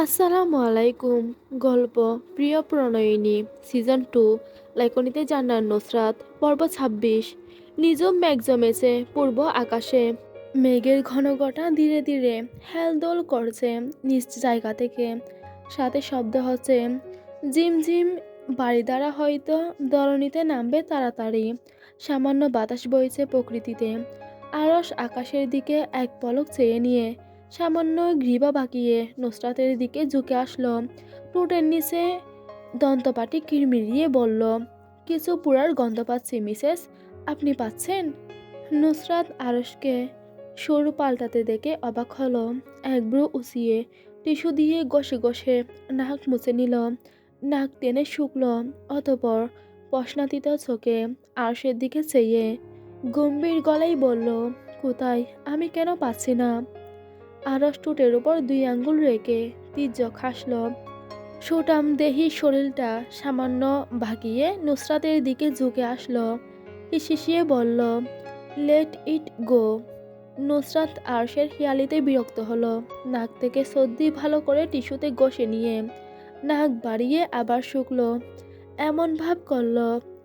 আসসালামু আলাইকুম গল্প প্রিয় প্রণয়িনী সিজন টু লেখনীতে জান্নার নুসরাত, পর্ব ছাব্বিশ। নিজম মেঘ জমেছে পূর্ব আকাশে। মেঘের ঘনঘটা ধীরে ধীরে হেলদোল করছে নিজ জায়গা থেকে। সাথে শব্দ হচ্ছে ঝিমঝিম বাড়ি দ্বারা হয়তো দলনিতে নামবে তাড়াতাড়ি। সামান্য বাতাস বইছে প্রকৃতিতে। আরস আকাশের দিকে এক পলক চেয়ে নিয়ে সামান্য গ্রীবা বাঁকিয়ে নুসরাতের দিকে ঝুঁকে আসলো। টুটের নিচে দন্তপাটি কিরমিরিয়ে বলল, কিছু পুরার গন্ধ পাচ্ছি, মিসেস। আপনি পাচ্ছেন? নুসরাত আরসকে সরু পাল্টাতে দেখে অবাক হলো। এক ব্রু উঁচিয়ে টিস্যু দিয়ে গসে গসে নাক মুছে নিল। নাক টেনে শুকল, অতপর প্রশ্নাতীত চোখে আরসের দিকে চেয়ে গম্ভীর গলায় বলল, কোথায়? আমি কেন পাচ্ছি না? আরস টুটের উপর দুই আঙ্গুল রেখে তির্যক হাসল সুটাম দেহি শরীরটা সামান্য ভাগিয়ে নুসরাতের দিকে ঝুঁকে আসলো। হিসিয়ে বলল লেট ইট গো নুসরাত আরশের হিয়ালিতে বিরক্ত হলো, নাক থেকে সর্দি ভালো করে টিস্যুতে ঘষে নিয়ে নাক বাড়িয়ে আবার শুকলো। এমন ভাব করল,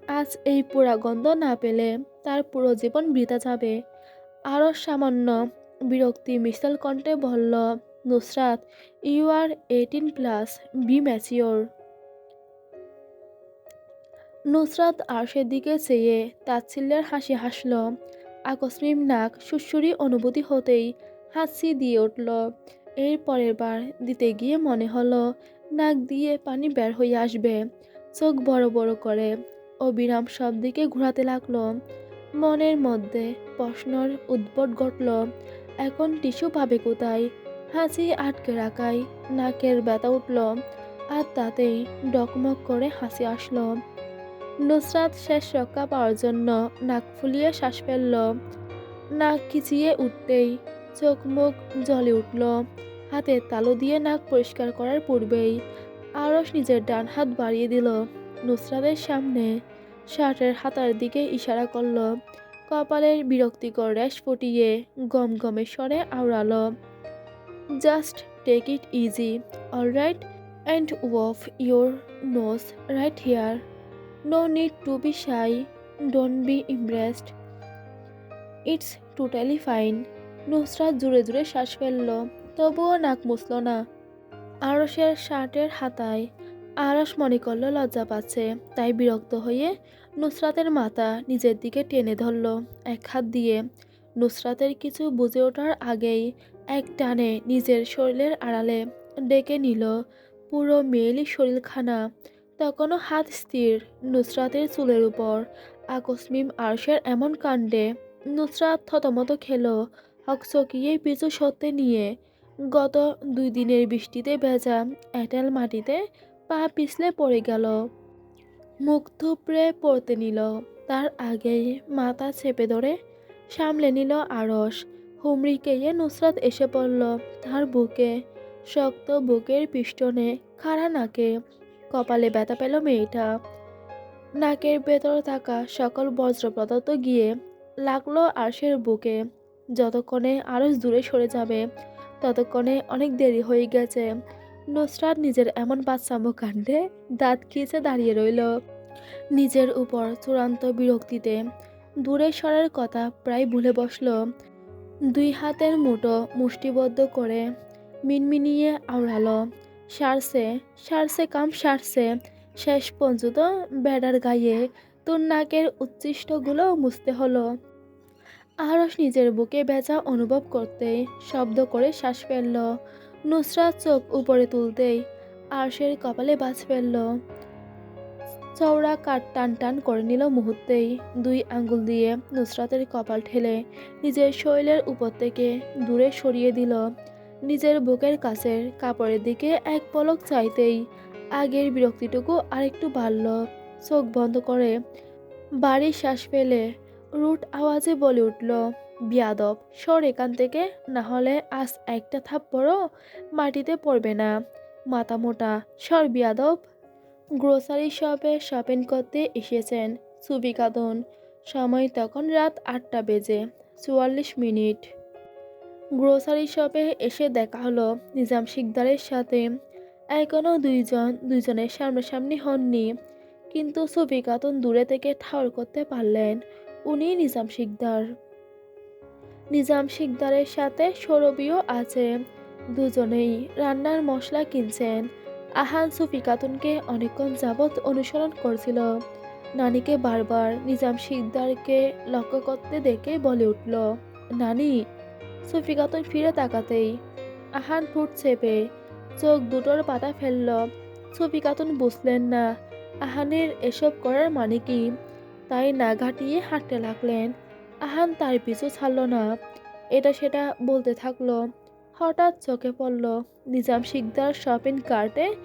আজ এই পোড়া গন্ধ না পেলে তার পুরো জীবন বৃথা যাবে। আরও সামান্য বিরক্তি মিশাল কণ্ঠে বলল, Nusrat you are eighteen plus be mature Nusrat আরশের দিকে চেয়ে তাচ্ছিল্যের হাসি হাসল। আকস্মিক নাক সুসুরি অনুভূতি হতেই হাসি দিয়ে উঠল। এর পরের বার দিতে গিয়ে মনে হলো, নাক দিয়ে পানি বের হয়ে আসবে। চোখ বড় বড় করে অবিরাম সব দিকে ঘোরাতে লাগল। মনের মধ্যে প্রশ্নর উদ্ভট ঘটল। এখন টিস্যু পাবে কোথায়? হাসি আটকে রাখায়। নাকের ব্যথা উঠল আর তাতেই ডকমক করে হাসি আসলো। নুসরাত শেষ রক্ষা পাওয়ার জন্য নাক ফুলিয়ে শ্বাস ফেলল। নাক খিচিয়ে উঠতেই চোখ মুখ জলে উঠল। হাতের তালু দিয়ে নাক পরিষ্কার করার পূর্বেই আরস নিজের ডান হাত বাড়িয়ে দিল। নুসরাতের সামনে শার্টের হাতার দিকে ইশারা করল কপালের বিরক্তিকর র্যাশ ফুটিয়ে গম গমে স্বরে আওড়ালো just take it easy all right and wipe your nose right here no need to be shy don't be impressed it's totally fine Nusrat জুড়ে জুড়ে শ্বাস ফেলল, তবুও নাক মুছল না। আরসের শার্টের হাতায় আরস মনে করল, লজ্জা পাচ্ছে। তাই বিরক্ত হয়ে নুসরাতের মাথা নিজের দিকে টেনে ধরল, এক হাত দিয়ে। নুসরাতের কিছু বুঝে ওঠার আগেই এক টানে নিজের শরীরের আড়ালে ডেকে নিল। পুরো মেয়েলি শরীরখানা তখনও হাত স্থির নুসরাতের চুলের উপর। আকস্মিক আরশের এমন কাণ্ডে নুসরাত থতমত খেলো, হকচকিয়ে পিছু সত্যে নিয়ে। গত দুই দিনের বৃষ্টিতে ভেজা এঁটেল মাটিতে পা পিছলে পড়ে গেল। মুখ থুপড়ে পড়তে নিল। তার আগেই মাথা চেপে ধরে সামলে নিল আড়স হুমড়িকেয়ে নুসরাত এসে পড়ল তার বুকে। শক্ত বুকের পিষ্টনে খাড়া নাকে। কপালে ব্যথা পেল মেয়েটা। নাকের ভেতর থাকা সকল বজ্র পদার্থ গিয়ে লাগল আরশের বুকে। যতক্ষণে আরস দূরে সরে যাবে, ততক্ষণে অনেক দেরি হয়ে গেছে। নুসরাত নিজের এমন বাচ্চামো কাণ্ডে দাঁত খিচে দাঁড়িয়ে রইল। নিজের উপর চূড়ান্ত বিরক্তিতে দূরে সরার কথা প্রায় ভুলে বসল। দুই হাতের মুঠো মুষ্টিবদ্ধ করে মিনমিনিয়ে আওড়ালো। সারছে সারছে, কাম সারছে। শেষ পর্যন্ত বেড়ার গায়ে তোর নাকের উচ্ছিষ্টগুলো মুছতে হলো। আরস নিজের বুকে বেচা অনুভব করতেই শব্দ করে শ্বাস ফেলল। নুসরাত চোখ উপরে তুলতেই আরশের কপালে বাজ ফেলল। চওড়া কাঠ টান টান করে নিল মুহূর্তেই। দুই আঙ্গুল দিয়ে নুসরাতের কপাল ঠেলে নিজের শরীরের উপর থেকে দূরে সরিয়ে দিল। নিজের বুকের কাছের কাপড়ের দিকে এক পলক চাইতেই আগের বিরক্তিটুকু আরেকটু বাড়ল। চোখ বন্ধ করে বাড়ির শ্বাস ফেলে রুট আওয়াজে বলে উঠল বিয়াদব। সর এখান থেকে না হলে আজ একটা থাপ থাপ্পড়ও মাটিতে পড়বে না। মাথা মোটা। সর বিয়াদব। গ্রোসারি শপে শপিং করতে এসেছেন সুবিকাদন সময় তখন রাত আটটা বেজে চুয়াল্লিশ মিনিট। গ্রোসারি শপে এসে দেখা হলো নিজাম শিকদারের সাথে। এখনও দুইজন, দুইজনের সামনাসামনি হননি। কিন্তু ছবি খাতুন দূরে থেকে ঠাউর করতে পারলেন। উনি নিজাম শিকদার। নিজাম শিকদারের সাথে সৌরভীও আছে। দুজনেই রান্নার মশলা কিনছেন। আহান সুফি খাতুনকে অনেকক্ষণ যাবৎ অনুসরণ করছিল। নানিকে বারবার নিজাম শিকদারকে লক্ষ্য করতে দেখে বলে উঠল, নানি, সুফি খাতুন ফিরে তাকাতেই আহান ঠোঁট চেপে চোখ দুটোর পাতা ফেলল। সুফি খাতুন বুঝলেন না, আহানের এসব করার মানে কি? তাই না ঘাটিয়ে হাঁটতে লাগলেন। আহান তার পিছু ছাড়ল না। এটা সেটা বলতে থাকল। হঠাৎ চোখে পড়ল, নিজাম শিকদার শপিং কার্টে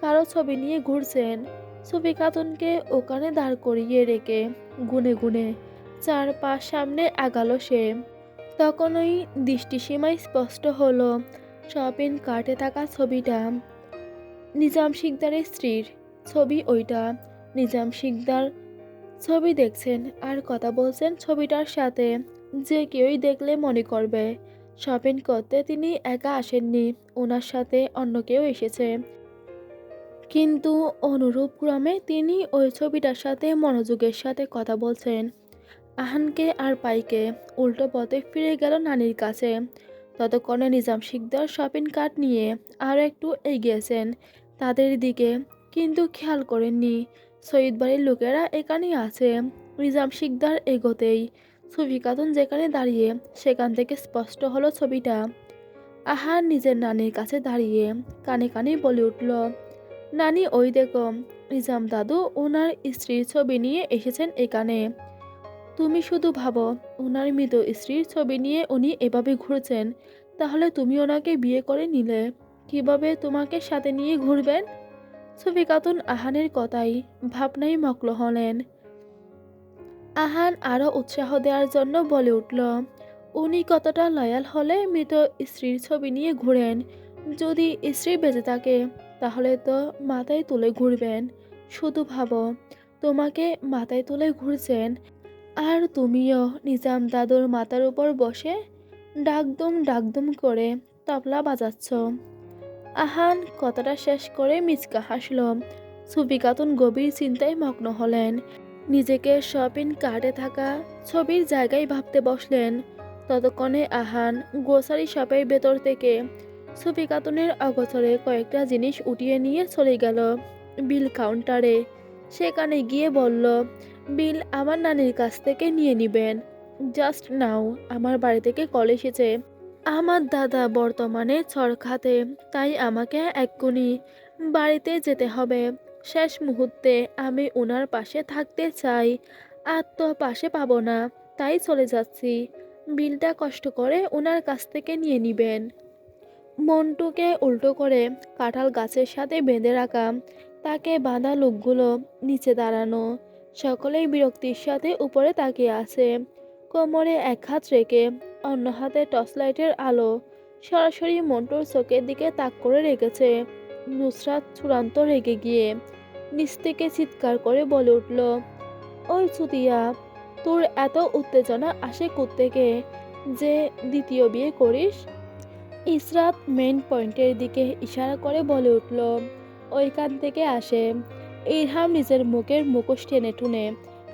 কারও ছবি নিয়ে ঘুরছেন। ছবি খাতুনকে ওখানে দাঁড় করিয়ে রেখে গুনে গুনে চার পা সামনে আগালো সে। তখন ওই দৃষ্টিসীমায় স্পষ্ট হলো শপিং কার্টে থাকা ছবিটা নিজাম শিকদারের স্ত্রীর। ছবি ওইটা। নিজাম শিকদার ছবি দেখছেন আর কথা বলছেন ছবিটার সাথে। যে কেউই দেখলে মনে করবে, শপিং করতে তিনি একা আসেননি, ওনার সাথে অন্য কেউ এসেছে। কিন্তু অনুরূপ ক্রমে তিনি ওই ছবিটার সাথে মনোযোগের সাথে কথা বলছেন। আহানকে আর পাইকে উল্টো পথে ফিরে গেল নানির কাছে। ততক্ষণে নিজাম শিকদার শপিং কার্ট নিয়ে আরও একটু এগিয়েছেন তাদের দিকে, কিন্তু খেয়াল করেননি। সৈয়দ বাড়ির লোকেরা এখানেই আছে। নিজাম শিকদার এগোতেই সুফি খাতুন যেখানে দাঁড়িয়ে, সেখান থেকে স্পষ্ট হলো ছবিটা। আহার নিজের নানির কাছে দাঁড়িয়ে কানে কানে বলে উঠল, নানি, ওই দেখো, নিজাম দাদু ওনার স্ত্রীর ছবি নিয়ে এসেছেন এখানে। তুমি শুধু ভাবো, ওনার মৃত স্ত্রীর ছবি নিয়ে উনি এভাবে ঘুরছেন, তাহলে তুমি ওনাকে বিয়ে করে নিলে। কীভাবে তোমাকে সাথে নিয়ে ঘুরবেন? সুফি খাতুন আহানের কথাই ভাবনাই মগ্ন হলেন। আহান আরও উৎসাহ দেওয়ার জন্য বলে উঠল, উনি কতটা লয়াল হলে মৃত স্ত্রীর ছবি নিয়ে ঘুরেন। যদি স্ত্রী বেঁচে থাকে, তাহলে তো মাথায় তুলে ঘুরবেন। শুধু ভাবো, তোমাকে মাথায় তুলে ঘুরছেন। আর তুমিও নিজাম দাদুর মাথার উপর বসে ডাকদুম ডাকদুম করে তবলা বাজাচ্ছ। আহান কথাটা শেষ করে মিচকা হাসল। সুফি খাতুন গভীর চিন্তায় মগ্ন হলেন। নিজেকে শপিং কার্টে থাকা ছবির জায়গায় ভাবতে বসলেন। ততক্ষণে আহান গ্রোসারি শপের ভেতর থেকে সুফি খাতুনের অগোচরে কয়েকটা জিনিস উঠিয়ে নিয়ে চলে গেল বিল কাউন্টারে। সেখানে গিয়ে বলল, বিল আমার নানির কাছ থেকে নিয়ে নেবেন। জাস্ট নাও, আমার বাড়ি থেকে কল এসেছে। আমার দাদা বর্তমানে ছড়খাতে তাই আমাকে এক্ষুনি বাড়িতে যেতে হবে। শেষ মুহূর্তে আমি ওনার পাশে থাকতে চাই, আর তো পাশে পাবো না, তাই চলে যাচ্ছি। বিলটা কষ্ট করে ওনার কাছ থেকে নিয়ে নেবেন। মন্টুকে উল্টো করে কাঁঠাল গাছের সাথে বেঁধে রাখা, তাকে বাঁধা লোকগুলো নিচে দাঁড়ানো, সকলেই বিরক্তির সাথে উপরে তাকিয়ে আছে। কোমরে এক হাত রেখে অন্য হাতে টর্চ লাইটের আলো সরাসরি মন্টুর চোখের দিকে তাক করে রেখেছে। নুসরাত চূড়ান্ত রেগে গিয়ে নিচ থেকে চিৎকার করে বলে উঠল, ওই চুতিয়া, তোর এত উত্তেজনা আসে থেকে যে দ্বিতীয় বিয়ে করিস? ইসরাত মেন পয়েন্টের দিকে ইশারা করে বলে উঠল, ওইখান থেকে আসে। ইরহাম নিজের মুখের মুখোশ টেনে টুনে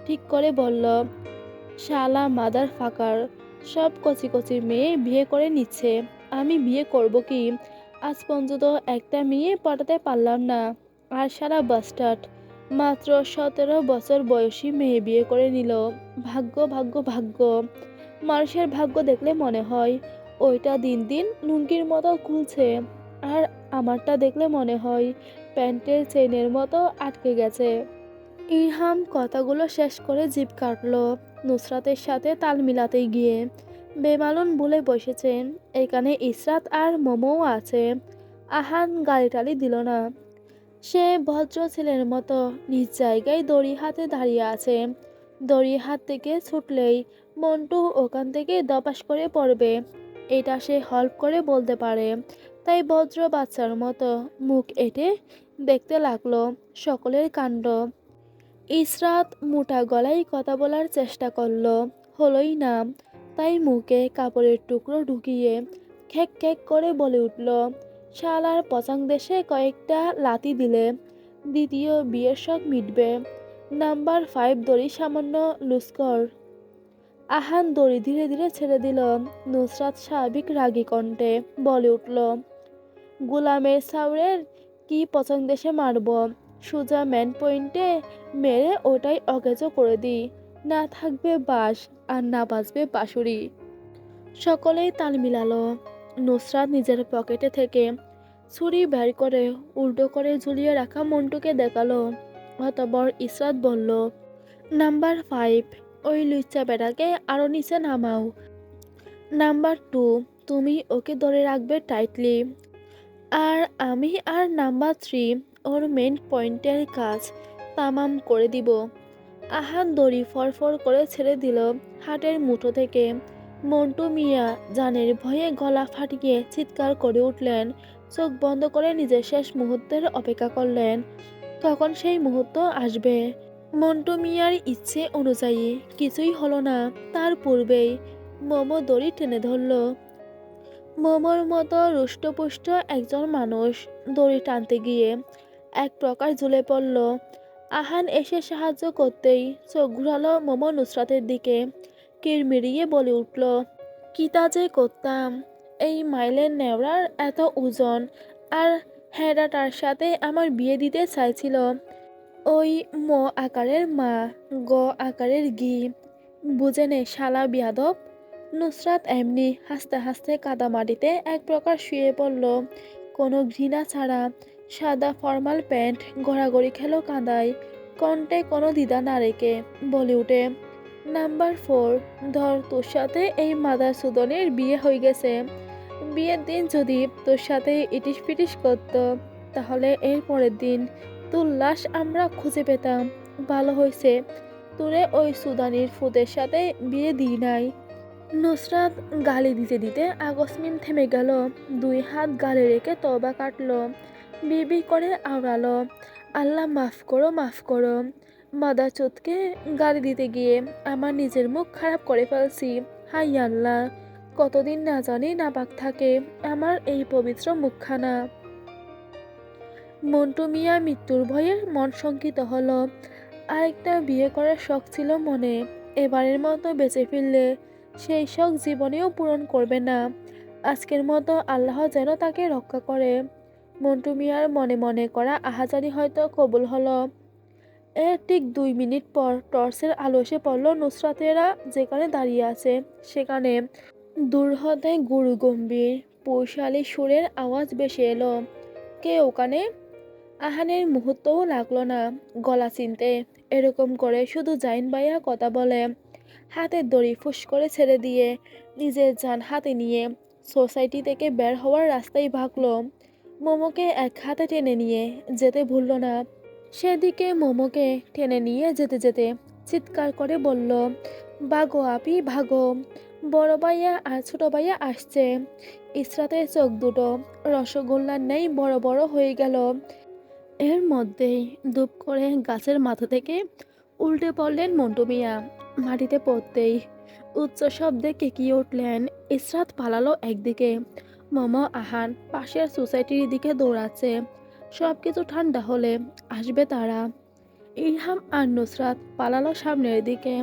ঠিক করে বলল শালা, মাদার ফাকার সব কচি কচি মেয়ে বিয়ে করে নিচ্ছে। আমি বিয়ে করব কি? আজ পর্যন্ত একটা মেয়ে পটাতে পারলাম না। আর সারা বাস্টার্ড মাত্র সতেরো বছর বয়সী মেয়ে বিয়ে করে নিল। ভাগ্য ভাগ্য ভাগ্য। মানুষের ভাগ্য দেখলে মনে হয়, ওইটা দিন দিন লুঙ্গির মতো খুলছে। আর আমারটা দেখলে মনে হয়, প্যান্টের চেনের মতো আটকে গেছে। ইরহাম কথাগুলো শেষ করে জিপ কাটলো। নুসরাতের সাথে তাল মিলাতে গিয়ে বেমালুন বলে বসেছেন এখানে ইসরাত আর মোমোও আছে। আহান গালি টালি দিল না। সে ভদ্র ছেলের মতো নিজ জায়গায় দড়ি হাতে দাঁড়িয়ে আছে। দড়ি হাত থেকে ছুটলেই মন্টু ওখান থেকে দপাস করে পড়বে। এটা সে হল্প করে বলতে পারে। তাই ভদ্র বাচ্চার মতো মুখ এঁটে দেখতে লাগল সকলের কাণ্ড। ইসরাত মোটা গলায় কথা বলার চেষ্টা করল। হলোই না। তাই মুখে কাপড়ের টুকরো ঢুকিয়ে খেক খেক করে বলে উঠল, শালার পচাং দেশে কয়েকটা লাতি দিলে দ্বিতীয় বিয়ের শখ মিটবে। নাম্বার ফাইভ দড়ি সামান্য লুস্কর আহান দড়ি ধীরে ধীরে ছেড়ে দিল। নুসরাত স্বাভাবিক রাগী কণ্ঠে বলে উঠল, গোলামের সাউরের কি পছন্দ দেশে মারব? সোজা ম্যান পয়েন্টে মেরে ওটাই অকেজো করে দিই। না থাকবে বাস আর না বাজবে বাঁশুরি। সকলেই তাল মিলালো। নুসরাত নিজের পকেটে থেকে ছুরি বের করে উল্টো করে ঝুলিয়ে রাখা মন্টুকে দেখাল। অতবর ইসরাত বলল নাম্বার ফাইভ ওই লুচ্চা বেটাকে আরও নিচে নামাও। নাম্বার টু তুমি ওকে ধরে রাখবে টাইটলি আর আমি আর নাম্বার থ্রি ওর মেন পয়েন্টের কাজ তামাম করে দিব। আহান দড়ি ফরফর করে ছেড়ে দিল হাটের মুঠো থেকে। মন্টু মিয়া জানের ভয়ে গলা ফাটিয়ে চিৎকার করে উঠলেন, চোখ বন্ধ করে নিজের শেষ মুহূর্তের অপেক্ষা করলেন। কখন সেই মুহূর্ত আসবে। মন্টু মিয়ার ইচ্ছে অনুযায়ী কিছুই হলো না, তার পূর্বেই মোমো দড়ি টেনে ধরল। মোমোর মতো রুষ্টপুষ্ট একজন মানুষ দড়ি টানতে গিয়ে এক প্রকার ঝুলে পড়ল। আহান এসে সাহায্য করতেই চোখ ঘুরালো মোমো নুসরাতের দিকে। কিরমিরিয়ে বলে উঠল কিতা যে করতাম? এই মাইলের নেওড়ার এত ওজন। আর হেডাটার সাথে আমার বিয়ে দিতে চাইছিল। ওই ম আকারের মা, গ আকারের গি বুঝে নে শালা বিয়াদব। নুসরাত এমনি হাসতে হাসতে কাদামাটিতে এক প্রকার শুয়ে পড়ল। কোনো ঘৃণা ছাড়া সাদা ফর্মাল প্যান্ট গড়াগড়ি খেলো কাদায়, কণ্ঠে কোনো দ্বিধা না রেখে বলে উঠে, নাম্বার ফোর, ধর তোর সাথে এই মাদার সুদনের বিয়ে হয়ে গেছে। বিয়ের দিন যদি তোর সাথে ইটিস পিটিস করতো, তাহলে এর পরের দিন তোর লাশ আমরা খুঁজে পেতাম। ভালো হয়েছে, তোরে ওই সুদানির ফুদের সাথে বিয়ে দিই নাই। নুসরাত গালি দিতে দিতে আকস্মিন থেমে গেল, দুই হাত গালে রেখে তবা কাটলো। বিবি করে আওড়ালো। আল্লাহ মাফ করো মাফ করো। মাদা চোদকে গালি দিতে গিয়ে আমার নিজের মুখ খারাপ করে ফেলছি। হাই আল্লাহ, কতদিন না জানি নাপাক থাকে আমার এই পবিত্র মুখখানা। মন্টু মিয়া মৃত্যুর ভয়ে মন শঙ্কিত হলো। আরেকটা বিয়ে করার শখ ছিল মনে। এবারের মতো বেঁচে ফিরলে সেই শখ জীবনেও পূরণ করবে না। আজকের মতো আল্লাহ যেন তাকে রক্ষা করে। মন্টু মিয়ার মনে মনে করা আহাজারি হয়তো কবুল হলো। এর ঠিক দুই মিনিট পর টর্চের আলো এসে পড়ল নুসরাতেরা যেখানে দাঁড়িয়ে আছে। সেখানে দূর হতে গুরু গম্ভীর, পৈশালী সুরের আওয়াজ বেশি এলো। কে ওখানে? আহানের মুহূর্তও লাগল না, গলা চিনতে। এরকম করে শুধু জাইন ভাইয়া কথা বলে। হাতের দড়ি ফুস করে ছেড়ে দিয়ে, নিজের যান হাতে নিয়ে সোসাইটি থেকে বের হওয়ার রাস্তায় ভাগলো। মোমোকে এক হাতে টেনে নিয়ে যেতে ভুলল না। সেদিকে মোমোকে টেনে নিয়ে যেতে যেতে চিৎকার করে বলল, ভাগো আপি, ভাগো। বড় ভাইয়া আর ছোট ভাইয়া আসছে। ইসরাতের চোখ দুটো রসগোল্লার নেই, বড় বড় হয়ে গেল। এর মধ্যেই দুপ করে গাছের মাথা থেকে উল্টে পড়লেন মন্টু মিয়া। মাটিতে পড়তেই উচ্চ শব্দে কেকিয়ে উঠলেন। ইসরাত পালালো একদিকে। মোমো, আহান, পাশের সোসাইটির দিকে দৌড়াচ্ছে। সব কিছু ঠান্ডা হলে আসবে তারা। ইলহাম আর নুসরাত পালালো সামনের দিকে।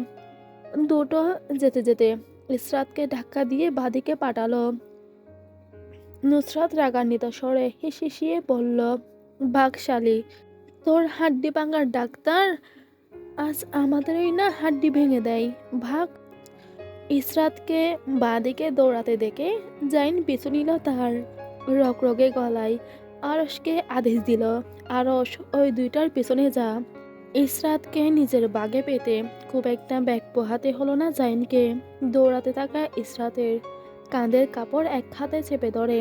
দুটো যেতে যেতে ইসরাতকে ধাক্কা দিয়ে বাদিকে পাঠালো। নুসরাত রাগান্বিত স্বরে হিসিয়ে বলল বাঘশালী তোর হাড্ডি ভাঙার ডাক্তার আজ আমাদেরই না হাড্ডি ভেঙে দেয়। ভাগ ইসরাতকে বাঁদিকে দৌড়াতে দেখে জাইন পিছু নিল তার রগরগে গলায়। আরসকে আদেশ দিল আরস ওই দুইটার পেছনে যা। ইসরাতকে নিজের বাগে পেতে খুব একটা ব্যাগ পোহাতে হলো না জাইনকে। দৌড়াতে থাকা ইসরাতের কাঁধের কাপড় এক হাতে চেপে ধরে,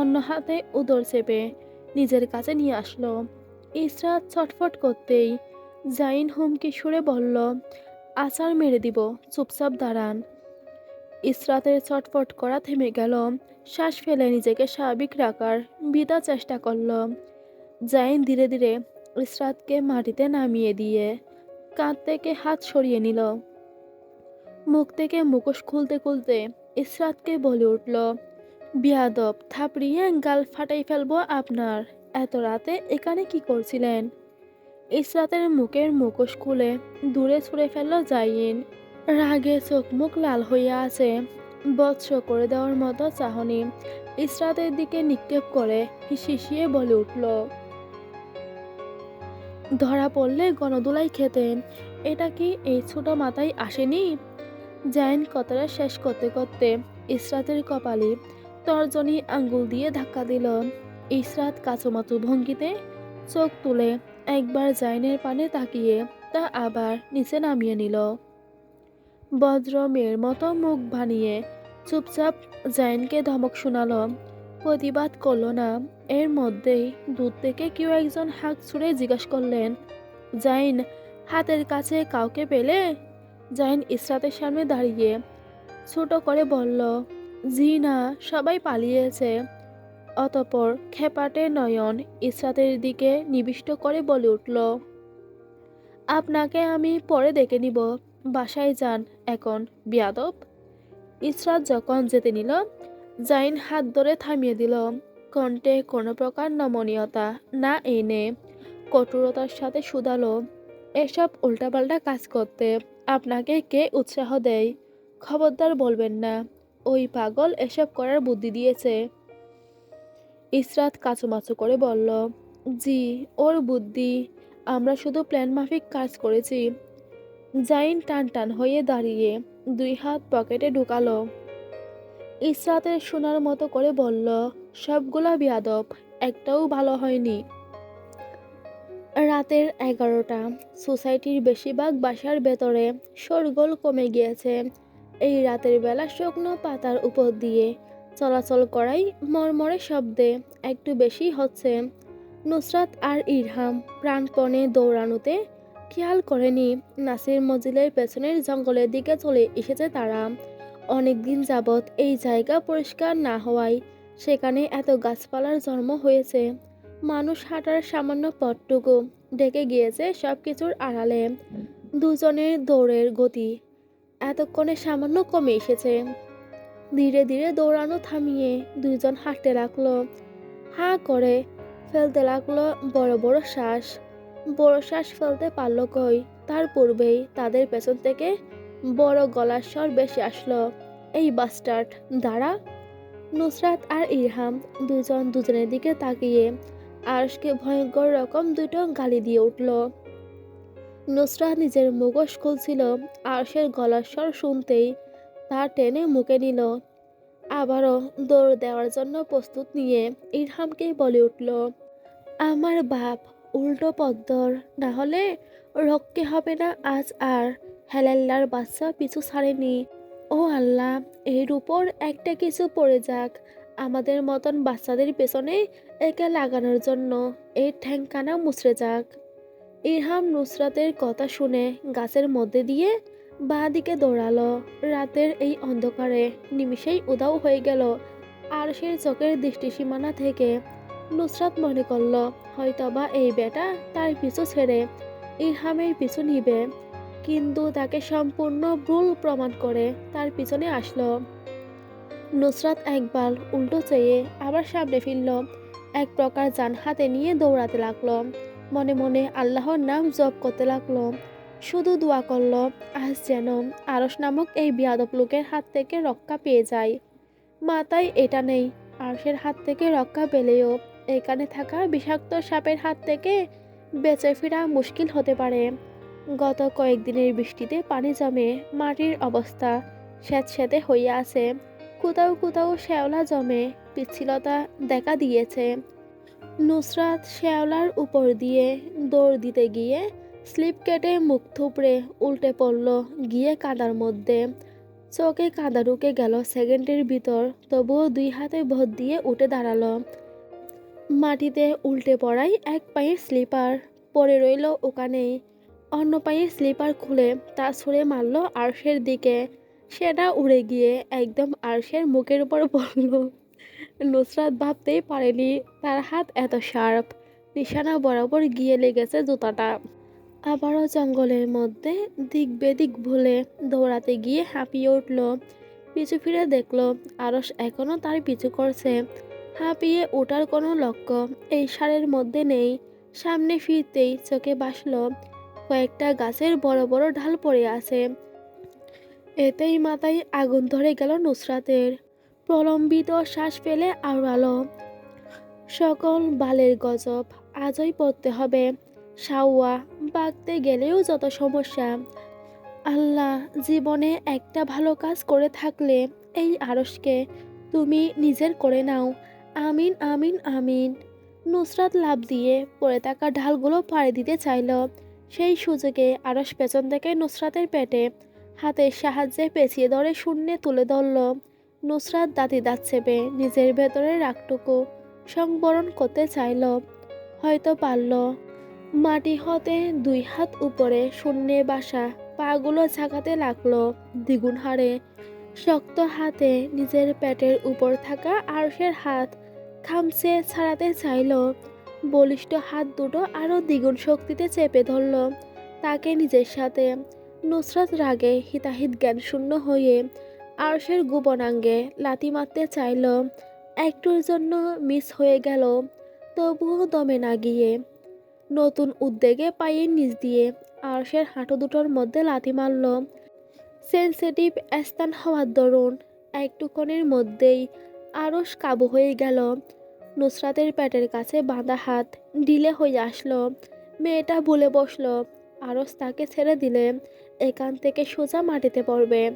অন্য হাতে উদর চেপে নিজের কাছে নিয়ে আসলো। ইসরাত ছটফট করতেই জাইন হুমকি সুরে বলল, আচার মেরে দিব, চুপচাপ দাঁড়ান। ইসরাতের ছটফট করা থেমে গেল। শ্বাস ফেলে নিজেকে স্বাভাবিক রাখার বিদা চেষ্টা করল। জাইন ধীরে ধীরে ইসরাতকে মাটিতে নামিয়ে দিয়ে কাঁধ থেকে হাত সরিয়ে নিল। মুখ থেকে মুখোশ খুলতে খুলতে ইসরাতকে বলে উঠল, বিয়াদব থাপড়িয়ে গাল ফাটাই ফেলব আপনার। এত রাতে এখানে কি করছিলেন? ইসরাতের মুখের মুখোশ খুলে দূরে ছুঁড়ে ফেলল জাইন। রাগে চোখ মুখ লাল হইয়া আছে। বৎস করে দেওয়ার মতো চাহনি। ইসরাতের দিকে নিক্ষেপ করে শিশিয়ে বলে উঠল, ধরা পড়লে গণদুলাই খেতেন এটা কি এই ছোট মাথায় আসেনি? জাইন কথাটা শেষ করতে করতে ইসরাতের কপালে তর্জনী আঙ্গুল দিয়ে ধাক্কা দিল। ইসরাত কাচুমাচু ভঙ্গিতে চোখ তুলে একবার জাইনের পানে তাকিয়ে তা আবার নিচে নামিয়ে নিল। বজ্র মেয়ের মতো মুখ বানিয়ে চুপচাপ জাইনকে ধমক শোনালো। প্রতিবাদ করল না। এর মধ্যেই দূর থেকে কেউ একজন হাঁক ছুঁড়ে জিজ্ঞাসা করলেন, জাইন, হাতের কাছে কাউকে পেলে? জাইন ইসরাতের সামনে দাঁড়িয়ে ছোট করে বলল, জি না, সবাই পালিয়েছে। অতপর খেপাটে নয়ন ইসরাতের দিকে নিবিষ্ট করে বলে উঠল, আপনাকে আমি পরে দেখে নিব। বাসায় যান এখন, বিয়াদব। ইসরাত যখন যেতে নিল, জাইন হাত ধরে থামিয়ে দিল। কণ্ঠে কোনো প্রকার নমনীয়তা না এনে কঠোরতার সাথে শুধালো। এসব উল্টাপাল্টা কাজ করতে আপনাকে কে উৎসাহ দেয়? খবরদার বলবেন না, ওই পাগল এসব করার বুদ্ধি দিয়েছে। ইসরাত কাচুমাচু করে বলল, জি, ওর বুদ্ধি। আমরা শুধু প্ল্যান মাফিক কাজ করেছি। জাইন টান টান হয়ে দাঁড়িয়ে দুই হাত পকেটে ঢুকালো। ইসরাতের শোনার মতো করে বলল, সবগুলা বিয়াদব, একটাও ভালো হয়নি। রাতের এগারোটা, সোসাইটির বেশিরভাগ বাসার ভেতরে শোরগোল কমে গিয়েছে। এই রাতের বেলা শুকনো পাতার উপর দিয়ে চলাচল করাই মরমরে শব্দে একটু বেশি হচ্ছে। নুসরাত আর ইরহাম প্রাণপণে দৌড়ানোতে খেয়াল করেনি। নাসির মজিলের পেছনের জঙ্গলের দিকে চলে এসেছে তারা। অনেক দিন যাবৎ এই জায়গা পরিষ্কার না হওয়ায় সেখানে এত গাছপালার জন্ম হয়েছে। মানুষ হাঁটার সামান্য পথটুকু ডেকে গিয়েছে সব কিছুর আড়ালে। দুজনের দৌড়ের গতি এতক্ষণে সামান্য কমে এসেছে। ধীরে ধীরে দৌড়ানো থামিয়ে দুজন হাঁটতে লাগল। হাঁ করে ফেলতে লাগল বড় বড় শ্বাস। বড় শ্বাস ফেলতে পারল কই? তার পূর্বেই তাদের পেছন থেকে বড় গলার স্বর বেশি আসলো। এই বাস্টার্ড দাঁড়া। নুসরাত আর ইরহাম দুজন দুজনের দিকে তাকিয়ে আরশকে ভয়ঙ্কর রকম দুটো গালি দিয়ে উঠল। নুসরাত নিজের মুখোশ খুলছিল, আরশের গলার স্বর শুনতেই তা টেনে মুখে নিল। আবারও দৌড় দেওয়ার জন্য প্রস্তুত নিয়ে ইরহামকে বলে উঠল, আমার বাপ উল্টো পদ্মর। না হলে রক্ষে হবে না আজ আর। হেলাল্লার বাচ্চা পিছু ছাড়েনি। ও আল্লাহ, এর উপর একটা কিছু পড়ে যাক। আমাদের মতন বাচ্চাদের পেছনে একে লাগানোর জন্য এই ঠ্যাংকানা মুচড়ে যাক। ইরহাম নুসরাতের কথা শুনে গাছের মধ্যে দিয়ে বাঁ দিকে দৌড়ালো। রাতের এই অন্ধকারে নিমিষেই উদাও হয়ে গেল। আর সেই চোখের দৃষ্টিসীমানা থেকে নুসরাত মনে করল হয়তোবা এই বেটা তার পিছু ছেড়ে ইরহামের পিছু নিবে। কিন্তু তাকে সম্পূর্ণ ভুল প্রমাণ করে তার পিছনে আসলো। নুসরাত একবার উল্টো চেয়ে আবার সামনে ফিরল। এক প্রকার যান হাতে নিয়ে দৌড়াতে লাগল। মনে মনে আল্লাহর নাম জপ করতে লাগল। শুধু দোয়া করল, আজ যেন আরস নামক এই বিয়াদব লোকের হাত থেকে রক্ষা পেয়ে যায় মাথায় এটা নেই আরসের হাত থেকে রক্ষা পেলেও এখানে থাকা বিষাক্ত সাপের হাত থেকে বেঁচে ফেরা মুশকিল হতে পারে। গত কয়েকদিনের বৃষ্টিতে পানি জমে মাটির অবস্থা স্যাঁতস্যাঁতে হইয়া আছে। কোথাও কোথাও শ্যাওলা জমে পিচ্ছিলতা দেখা দিয়েছে। নুসরাত শ্যাওলার উপর দিয়ে দৌড় দিতে গিয়ে স্লিপ কেটে মুখ থুপড়ে উল্টে পড়ল, গিয়ে কাদার মধ্যে। চোখে কাদা ঢুকে গেল সেকেন্ডের ভিতর, তবুও দুই হাতে ভর দিয়ে উঠে দাঁড়াল। মাটিতে উল্টে পড়াই এক পায়ের স্লিপার পড়ে রইল ওখানেই। অন্য পায়ের স্লিপার খুলে তা ছুঁড়ে মারল আরশের দিকে। সেটা উড়ে গিয়ে একদম আরশের মুখের উপর পড়ল। নুসরাত ভাবতেই পারেনি তার হাত এত শার্প। নিশানা বরাবর গিয়ে লেগেছে জুতাটা। আবারও জঙ্গলের মধ্যে দিক বেদিক ভুলে দৌড়াতে গিয়ে হাঁপিয়ে উঠল। পিছু ফিরে দেখল আরস এখনও তার পিছু করছে। হাঁপিয়ে ওঠার কোনো লক্ষ্য এই সারের মধ্যে নেই। সামনে ফিরতেই চোখে বাসল কয়েকটা গাছের বড় বড় ঢাল পড়ে আছে। এতেই মাথায় আগুন ধরে গেল নুসরাতের। প্রলম্বিত শ্বাস ফেলে আওড়ালো। সকল বালের গজব আজই পড়তে হবে। সাওয়া বাগতে গেলেও যত সমস্যা। আল্লাহ জীবনে একটা ভালো কাজ করে থাকলে এই আরসকে তুমি নিজের করে নাও। আমিন আমিন আমিন। নুসরাত লাভ দিয়ে পড়ে থাকা ঢালগুলো পাড়ে দিতে চাইল। সেই সুযোগে আরস পেছন থেকে নুসরাতের পেটে হাতের সাহায্যে পেঁচিয়ে ধরে শূন্যে তুলে ধরল। নুসরাত দাঁতি দাঁত চেপে নিজের ভেতরের রাগটুকু সংবরণ করতে চাইল। হয়তো পারল। মাটি হতে দুই হাত উপরে শূন্যে বাসা পাগুলো ঝাঁকাতে লাগল। দ্বিগুণ হারে শক্ত হাতে নিজের পেটের উপর থাকা আরশের হাত খামচে ছাড়াতে চাইল। বলিষ্ঠ হাত দুটো আরও দ্বিগুণ শক্তিতে চেপে ধরল। তাকে নিজের সাথে। নুসরাত রাগে হিতাহিত জ্ঞান শূন্য হয়ে আরশের গোপনাঙ্গে লাথি মারতে চাইল। একটুর জন্য মিস হয়ে গেল, তবুও দমে না গিয়ে। নতুন উদ্বেগে পায়ের নিচ দিয়ে আরশের হাঁটু দুটোর মধ্যে লাথি মারল। সেন্সিটিভ স্থান হওয়ার দরুন একটুক্ষণের মধ্যেই আরস কাবু হয়ে গেল। নুসরাতের পেটের কাছে বাঁধা হাত ঢিলে হয়ে আসলো। মেয়েটা বলে বসল আরস তাকে ছেড়ে দিলে এখান থেকে সোজা মাটিতে পড়বে।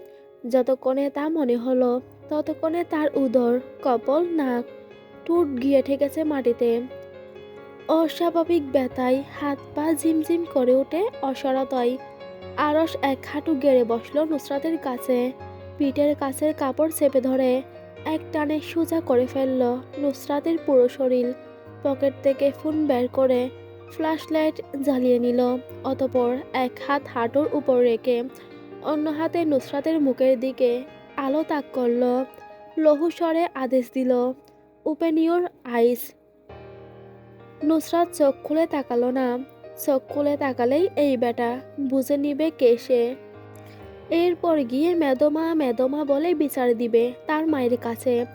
যতক্ষণে তা মনে হলো, ততক্ষণে তার উদর, কপল, নাক টুট গিয়ে ঠেকেছে মাটিতে। অস্বাভাবিক ব্যথায় হাত পা ঝিমঝিম করে ওঠে অসরতয় আরস এক হাঁটু গেড়ে বসল নুসরাতের কাছে। পিঠের কাছের কাপড় চেপে ধরে। এক টানে সোজা করে ফেলল নুসরাতের পুরো শরীর। পকেট থেকে ফোন বের করে ফ্ল্যাশ লাইট জ্বালিয়ে নিল, অতপর এক হাত হাঁটুর উপর রেখে অন্য হাতে নুসরাতের মুখের দিকে আলো তাক করল লঘু স্বরে আদেশ দিল, ওপেন ইউর আইস। নুসরাত চোখ খুলে তাকালো না, চোখ খুলে তাকালেই এই বেটা বুঝে নিবে কে সে। এরপর গিয়ে মেদমা মেদমা বলে বিচার দিবে তার মায়ের কাছে।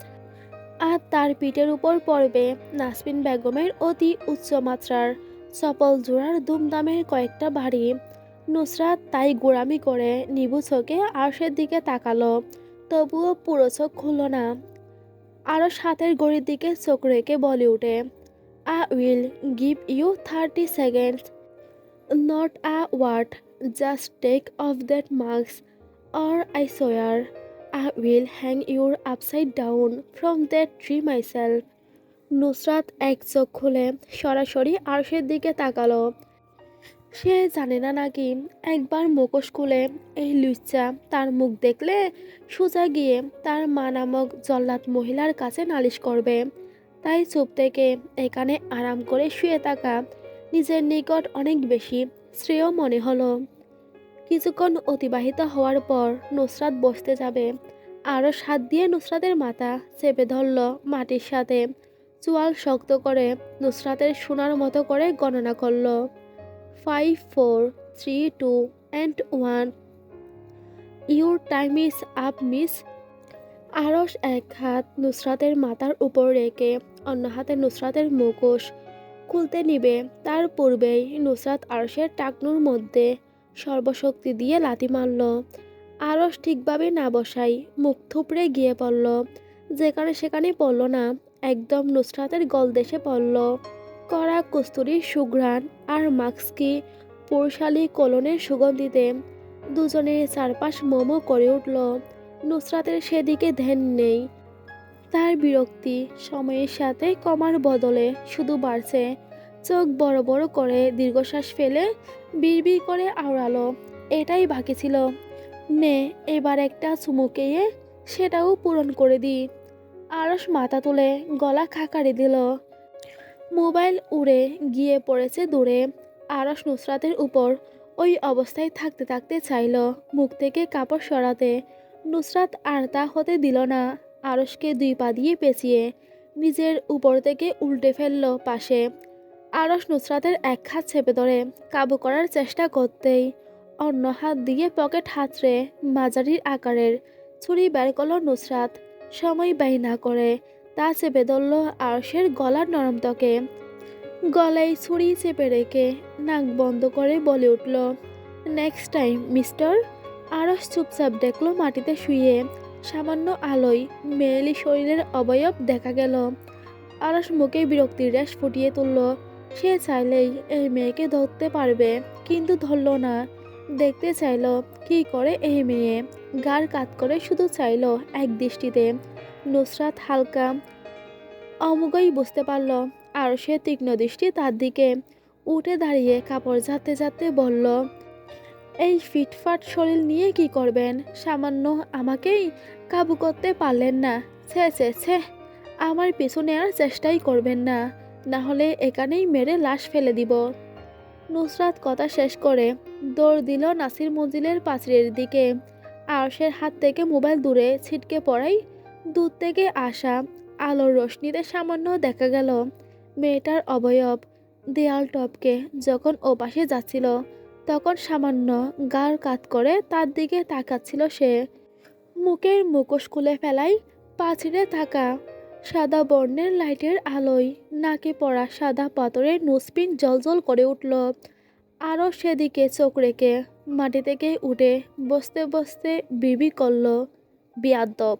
আর তার পিঠের উপর পড়বে নাসমিন বেগমের অতি উচ্চমাত্রার চপল জোড়ার দুমদামের কয়েকটা বাড়ি। নুসরাত তাই গোড়ামি করে নিবু চোখে আরশের দিকে তাকালো। তবুও পুরো চোখ খুলল না। আরও সাতের গড়ির দিকে চোখ রেখে বলে উঠে I will give you thirty seconds, not a word just take off that marks or I swear I will hang your upside down from that tree myself Nusrat এক চোখ খুলে সরাসরি আরশের দিকে তাকালো। সে জানে না নাকি একবার মুখোশ খুলে এই লুচ্চা তার মুখ দেখলে সোজা গিয়ে তার মা নামক জল্লাদ মহিলার কাছে নালিশ করবে। তাই চুপ থেকে এখানে আরাম করে শুয়ে থাকা নিজের নিকট অনেক বেশি শ্রেয় মনে হলো। কিছুক্ষণ অতিবাহিত হওয়ার পর নুসরাত বসতে যাবে। আরও সাত দিয়ে নুসরাতের মাথা চেপে ধরল মাটির সাথে। চোয়াল শক্ত করে নুসরাতের সোনার মতো করে গণনা করল। Five four three two and one your time is up miss Arsh এক হাত নুসরাতের মাথার উপর রেখে অন্য হাতে নুসরাতের মুখোশ খুলতে নিবে। তার পূর্বেই নুসরাত আরসের টাকনুর মধ্যে সর্বশক্তি দিয়ে লাথি মারল। আরস ঠিকভাবে না বসাই মুখ থুপড়ে গিয়ে পড়ল। যেখানে সেখানে পড়ল না, একদম নুসরাতের গলদেশে পড়ল। কড়া কস্তুরির সুঘ্রাণ আর মাস্কি পুরশালী কলনের সুগন্ধিতে দুজনের চারপাশ মোমো করে উঠল। নুসরাতের সেদিকে ধ্যান নেই। তার বিরক্তি সময়ের সাথে কমার বদলে শুধু বাড়ছে। চোখ বড় বড় করে দীর্ঘশ্বাস ফেলে বিড়বিড় করে আওড়ালো। এটাই বাকি ছিল। নে, এবার একটা চুমুকেয়ে সেটাও পূরণ করে দি। আরস মাথা তুলে গলা খাকারি দিল। মোবাইল উড়ে গিয়ে পড়েছে দূরে। আরস নুসরাতের উপর ওই অবস্থায় থাকতে থাকতে চাইল, মুখ থেকে কাপড় সরাতে। নুসরাত আর তা হতে দিল না। আরসকে দুই পা দিয়ে পেঁচিয়ে নিজের উপর থেকে উল্টে ফেলল পাশে। আরস নুসরাতের এক হাত চেপে ধরে কাবু করার চেষ্টা করতেই অন্য হাত দিয়ে পকেট হাতড়ে মাঝারির আকারের ছুরি বের করল নুসরাত। সময় ব্যয় না করে তা চেপে ধরল আরসের গলার নরম ত্বকে। গলায় ছুরি চেপে রেখে নাক বন্ধ করে বলে উঠল নেক্সট টাইম মিস্টার আরস চুপচাপ দেখল মাটিতে শুয়ে। সামান্য আলোয় মেয়েলি শরীরের অবয়ব দেখা গেল। আরস মুখে বিরক্তির রেশ ফুটিয়ে তুলল। সে চাইলেই এই মেয়েকে ধরতে পারবে, কিন্তু ধরল না। দেখতে চাইল, কি করে এই মেয়ে? গার কাত করে শুধু চাইল এক দৃষ্টিতে। নুসরাত হালকা অমুগই বুঝতে পারল। আর সে তীক্ষ্ণ দৃষ্টি তার দিকে। উঠে দাঁড়িয়ে কাপড় ঝাড়তে ঝাড়তে বলল এই ফিটফাট শরীর নিয়ে কি করবেন? সামান্য আমাকেই কাবু করতে পারলেন না। ছে ছে ছে, আমার পিছু নেওয়ার চেষ্টাই করবেন না। না হলে এখানেই মেরে লাশ ফেলে দিব। নুসরাত কথা শেষ করে দৌড় দিল নাসির মঞ্জিলের পাঁচিলের দিকে। আরশের হাত থেকে মোবাইল দূরে ছিটকে পড়াই দূর থেকে আসা আলোর রোশনিতে সামান্য দেখা গেল। মেয়েটার অবয়ব দেয়াল টপকে যখন ও পাশে যাচ্ছিল তখন সামান্য গার কাত করে তার দিকে তাকাচ্ছিল সে। মুখের মুখোশ খুলে ফেলাই পাঁচিলে থাকা সাদা বর্ণের লাইটের আলোয় নাকে পড়া সাদা পাথরের নুসপিন জলজল করে উঠল। আরও সেদিকে চোখ রেখে মাটি থেকে উঠে বসতে বসতে বিবি করল বিয়াদ্দব